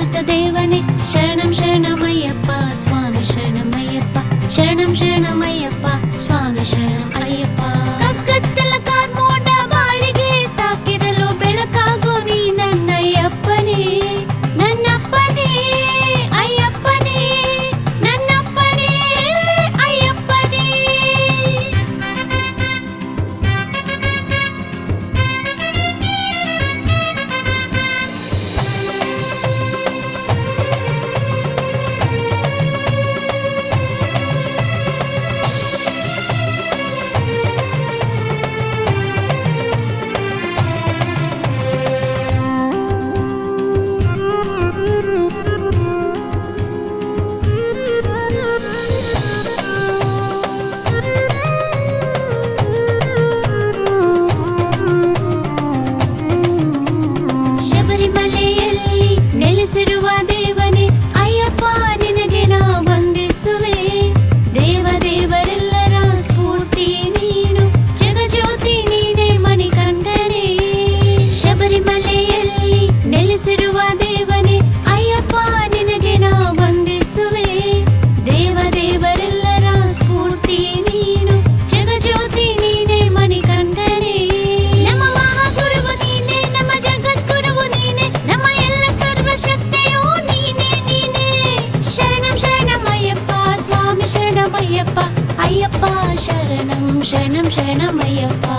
ദേശാസുത ദേവനെ ശരണം ஐயப்பா சரணம் சரணம் சரணம் ஐயப்பா.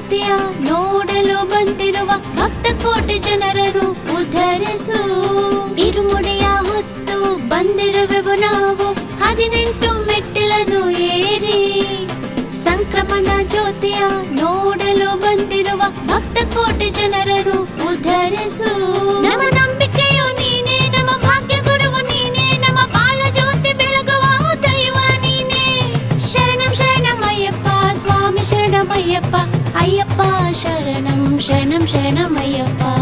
ಜ್ಯೋತಿಯ ನೋಡ ஐயப்பா ஐயப்பா சரணம் சரணம் சரணம் ஐயப்பா.